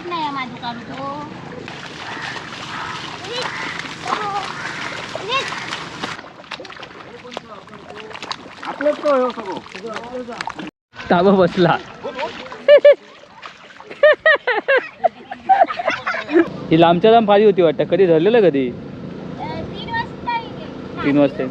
येत नाही माझी काढू तो ताबा बसला ही लांबच्या लांब फारी होती वाटतं कधी धरलेलं कधी तीन वाजता.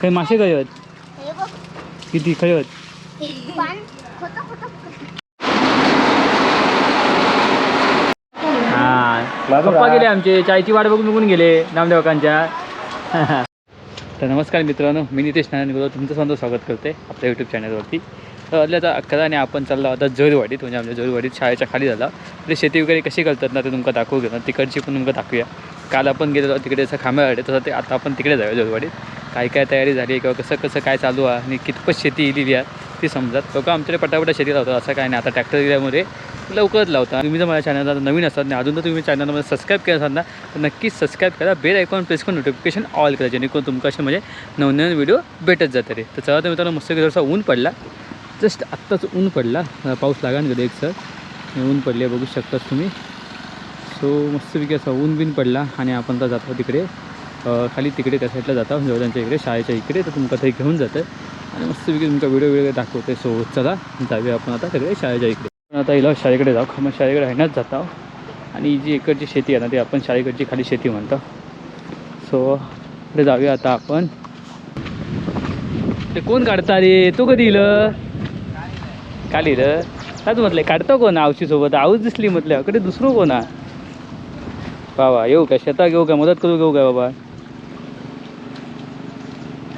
काही मासे काय आहेत हे बघ किती? खोटं हा. पप्पा गेले आमचे. चायची वाट बघून बघून गेले नामदेवकांच्या. तर नमस्कार मित्रांनो मी नितेश नारायण बोलतो तुमचं स्वतः स्वागत करते आपल्या यूट्यूब चॅनलवरती तर अकरा आणि आपण चाललो आता जोरवाडीत. म्हणजे आमच्या जोरवाडीत शाळेच्या खाली झाला. आपली शेती वगैरे कशी करतात ना ते तुमका दाखवू घेणार. तिकडची पण तुमका दाखवूया. काल आपण गेलेलो तिकडे असं खांब्यावाडे तसं ते आता आपण तिकडे जाऊया जोरवाडीत. काय काय तयारी झाली किंवा कसं कसं काय चालू आहे आणि कितपत शेती इलेली आहे ती समजत. लोक आमच्याकडे पटापटा शेती लावतात असं काय नाही. आता ट्रॅक्टर दिल्यामुळे लवकरच लावता. तुम्ही जर माझ्या चॅनलला नवीन असतात आणि अजून जर तुम्ही चॅनलमध्ये सबस्क्राईब केलं असाल ना तर नक्कीच सबस्क्राईब करा. बेल आयकॉन प्रेस करून नोटिफिकेशन ऑल करा जेणेकरून तुमका असे म्हणजे नवनवीन व्हिडिओ भेटत जाते रे. तर चला तर मित्रांनो मस्त जसा ऊन पडला. जस्ट आत्ताच ऊन पडला. पाऊस लागा ना कधी एक सर ऊन पडले बघू शकतात तुम्ही. सो मस्तपैकी असा ऊन बिन पडला आणि आपण तर जातो तिकडे. खाली तिकडे त्या साईडला जातो. जवळच्या इकडे शाळेच्या इकडे तर तुमका ते घेऊन जातं. आणि मस्तपैकी तुमका व्हिडिओ वगैरे दाखवते. सो चला जाऊया आपण आता सगळे शाळेच्या इकडे. आता हिला शाळेकडे जाऊ. मग शाळेकडे राहण्यात जातो. आणि जी इकडची शेती आहे ना ती आपण शाळेकडची खाली शेती म्हणतो. सो इकडे जाऊया आता आपण. ते कोण काढता रे? तू कधी इलं? काल इलं? काय तू म्हटलं काढतो कोण? आवशीसोबत आऊच दिसली म्हटलं. कडे दुसरं कोण आहे? बाबा येऊ का? शेतात घेऊ का? मदत करू घेऊ का बाबा?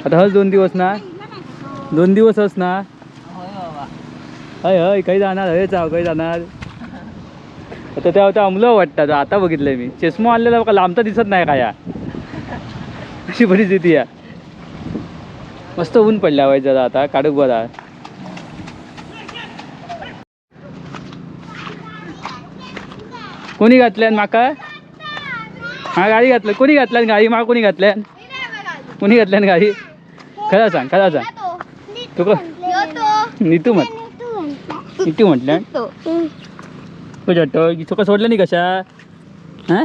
आता हस दोन दिवस ना. दोन दिवस हस ना. हय हय काही जाणार? हय चाव काही जाणार? आता त्या होत्या अमलं वाटतात आता बघितलंय मी. चष्मा आणलेला बघा लांबता दिसत नाही काय अशी परिस्थिती आहे. मस्त ऊन पडल्या वाईट जरा आता काढूक बरा कोणी घातल्यान माका? हा गाडी घातलं. कोणी घातल्यान गाडी? मा कोणी घातल्यान? कोणी घातल्यान गाडी? खरं सांग खरं सांग तू नीतू म्हट नीतू म्हटल्यान तुझ्या तुका सोडलं नाही कशा? हां?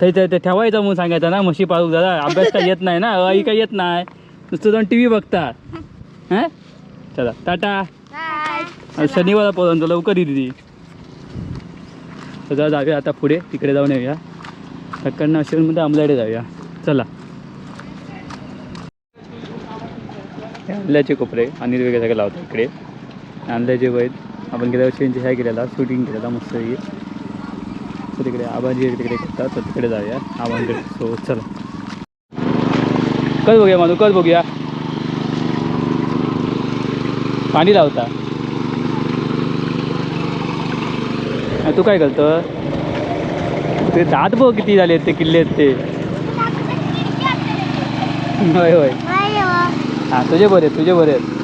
ते ठेवायचं म्हणून सांगायचं ना म्हशी पाळूक जरा. अभ्यास काय येत नाही ना आई काय येत नाही. नुसतं जाऊन टी व्ही बघतात हां? चला टाटा. आज शनिवारपर्यंत लवकर जरा जाऊया आता पुढे. तिकडे जाऊन येऊया. सकाळनं अश्विनमध्ये आमल्याकडे जाऊया. चला. हे आंब्याचे कोपरे आणि वगैरे सगळं लावतो इकडे. आंब्याचे वैद आपण गेल्या वर्षी ह्या केलेला शूटिंग केलेला मस्त सो तिकडे आबाजी तिकडे करतात. तर तिकडे जाऊया. आबांकडे सो चला. कच बघूया माझं कच बघूया? पाणी लावता. तू काय करतो? ते दात बघ किती झाले आहेत ते किल्ले आहेत ते. होय होय. हां तुझे बरे आहेत तुझे बरे. आहेत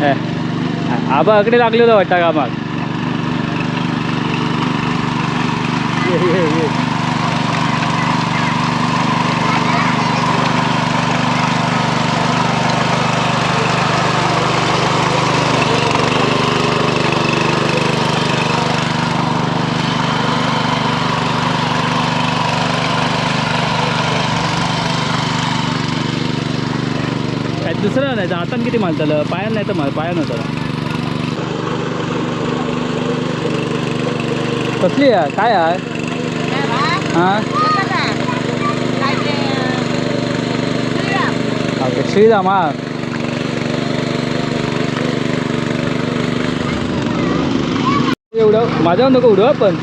हे, हा, आबा अकडे लागलेलं वाटतं कामात ये, ये, ये. काय दुसरं नाही हातान किती मारतालं पायान नाही तर मार पायान होतं कसली आहे? काय आहे? हां? ओके श्रीराम हा. एवढं माझ्यावर नको उडव पण.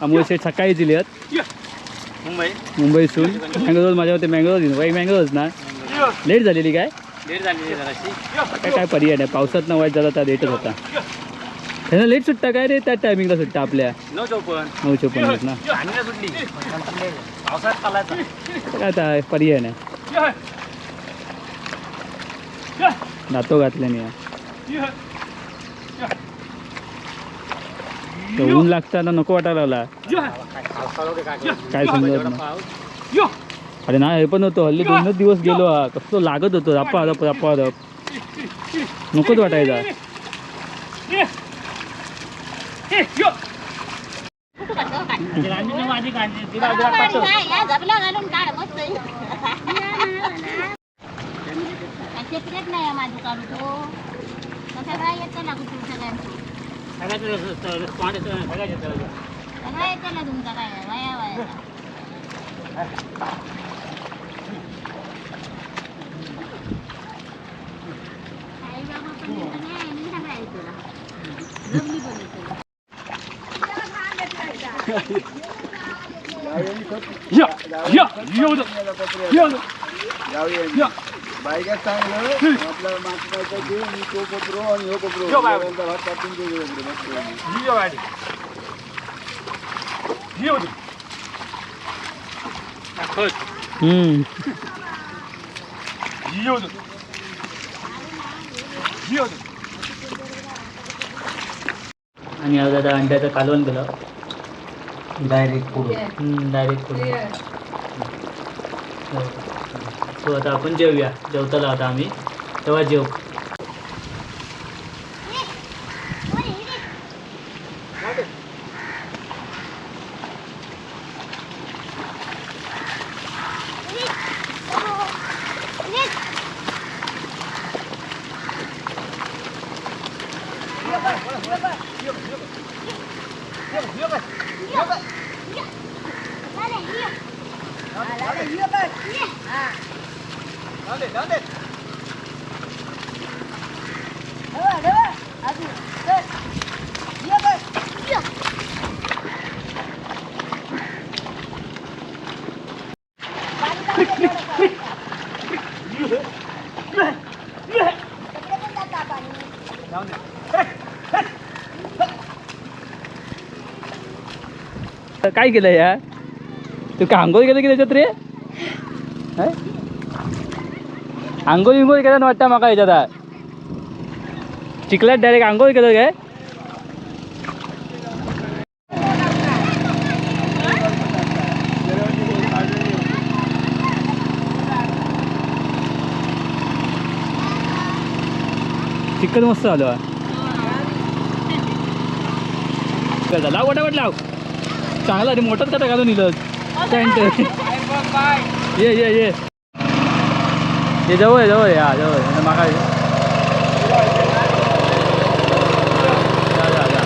अमोल शेठ सकाळी दिली आहेत. मुंबई. मुंबईतून मँगलोर माझ्या मते मँगलोर दिली बाई मँगलोरच ना? लेट झालेली काय? लेट झाली जराशी. काय काय पर्याय नाही. पावसात न वाईट झाला तर लेटच होता. त्यांना लेट सुट्टा काय रे? त्या टायमिंगला सुट्टा आपल्या. नऊ चौपन्न. नऊ चोपन्नास ना? काय आता पर्याय नाही. दातो घातल्याने. तर ऊन लागताना नको वाटायला लागला. काय समजत नाही. अरे ना हे पण होतं. हल्ली दोनच दिवस गेलो हा. कसं लागत होतो. रप्पा रप रप्पा रप नकोच वाटायचा कुठं माझी काढली बरोबर नाही, या जबला घालून काढू तो तसं काय येतं ना तुमच्या सगळ्यांचं सगळं येतं ना तुमचं काय वाया वाया आई बाबा पण येतं नाही, बायका चांगलं आपल्याला मागचं तो कोपरो आणि ह्यो कोपरो भात. हम्म. आणि आज आता अंड्याचं कालवण केलं. डायरेक्ट पुढे. डायरेक्ट पुढे. सो आता आपण जेवूया जेवताला आता आम्ही तेव्हा जेव तर काय केलं या तू काय आंघोळ केलं की त्याच्यात रे हं? आंघोळ विंघोळ केलं वाटतं माका याच्यात. चिखलात डायरेक्ट आंघोळ केलं काय? चिकन मस्त. चल, लाव वटावट लाव. चांगला रे मोठाच कथा घालून इलच पॅन्ट ये ये ये. ये जवळ आहे, जवळ आहे, हा जवळ आहे. मागा ये. जा, जा, जा.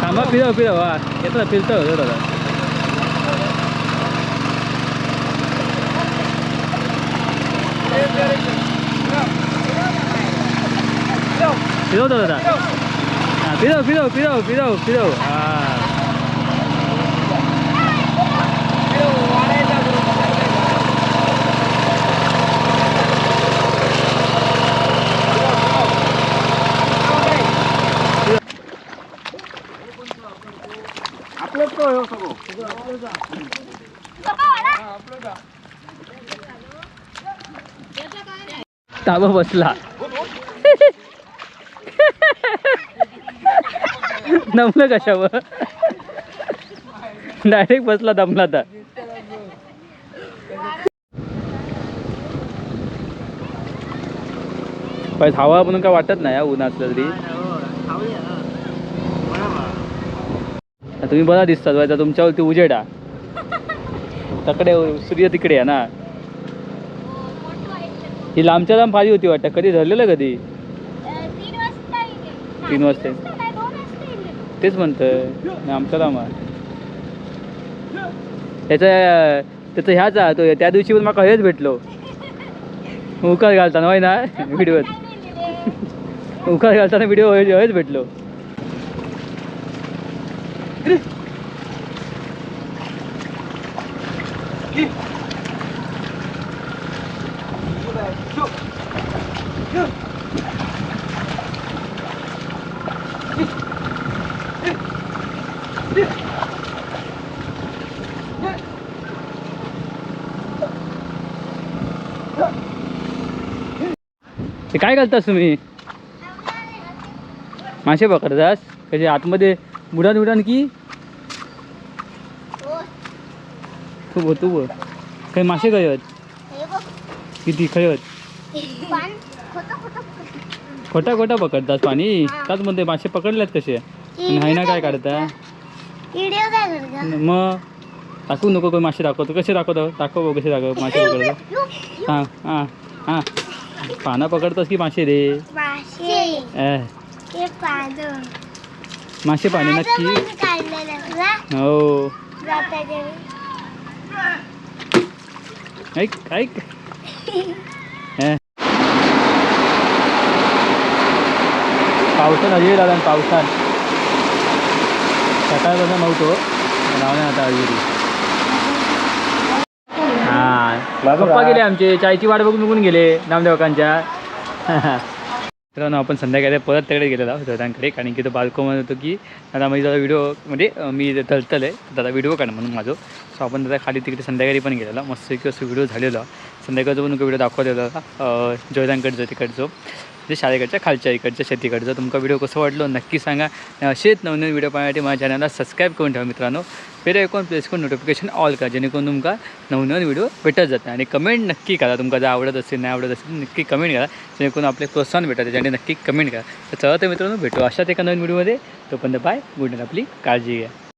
थांबा फिरव फिरव हा येतो ना फिरतो येतो दादा फिरवतो दादा हा फिरव फिरव फिरव फिरव फिरव हा आपलंच तो ह्यो ताबा बसला दमलं कशावर डायरेक्ट बसला दमला तर पण हवा म्हणून काय वाटत नाही ऊन असलं तरी तुम्ही बरा दिसतात व्हायचा तुमच्यावरती उजेडा तकडे सूर्य तिकडे आहे ना. ही लांबच्या लांब फारी होती वाटतं. कधी धरलेलं कधी? तीन वाजता. तेच म्हणतोय. आमचा लांब आहे. त्याच्या त्याचं ह्याच तो त्या दिवशी पण माका हेच भेटलो. उकार घालताना होय ना व्हिडिओत. लिहिले. उकार घालताना व्हिडिओ हेच भेटलो. ते काय घालतास तुम्ही? मासे पकडतास? त्याच्या आतमध्ये बुडान उडान की? तू बो तू बो काही मासे काय आहेत? किती? आहेत खोटा खोटा पकडतास पाणी? त्याच मध्ये मासे पकडल्यात कसे? नाही ना काय काढता मग दाखवू नको काही मासे दाखवतो? कसे दाखवतो? दाखव बघ कसे दाखव मासे पकडतो हां हां हां. पानं पकडतोस की मासे रे? मासे. पाणी नक्की. हो. ऐक ऐक. पावसात अजय दादा पावसात सकाळपासून नव्हतो लावणे आता अजून हा पप्पा गेले आमचे चायची वाट बघून बघून गेले नामदेवकांच्या मित्रांनो आपण संध्याकाळी परत तिकडे गेलेलो आहोत दादांकडे कारण की तो बालको म्हणत होतो की दादा माझी दादा व्हिडिओ म्हणजे मी तलतल आहे दादा व्हिडिओ काढ म्हणून माझं सो आपण दादा खाली तिकडे संध्याकाळी पण गेलेलो मस्त की असं व्हिडिओ झालेला संध्याकाळचं पण व्हिडिओ दाखवलेला होता. जयदांकडचं तिकडचं. म्हणजे शाळेकडच्या खालच्या इकडच्या शेतीकडचं. तुमका व्हिडिओ कसं वाटलो नक्की सांगा. असेच नवनवीन व्हिडिओ पाहण्यासाठी माझ्या चॅनलला सबस्क्राईब करून ठेवा मित्रांनो. फेर ऐकून प्लेस करून नोटिफिकेशन ऑल करा जेणेकरून तुमका नवनवीन व्हिडिओ भेटत जातं आणि कमेंट नक्की करा. तुमका जर आवडत असेल नाही आवडत असेल नक्की कमेंट करा. जेणेकरून आपले प्रोत्साहन भेटत त्याच्याने नक्की कमेंट करा. तर चला तर मित्रांनो भेटू अशाच एका नवीन व्हिडिओमध्ये तोपर्यंत बाय गुड नाईट आपली काळजी घ्या.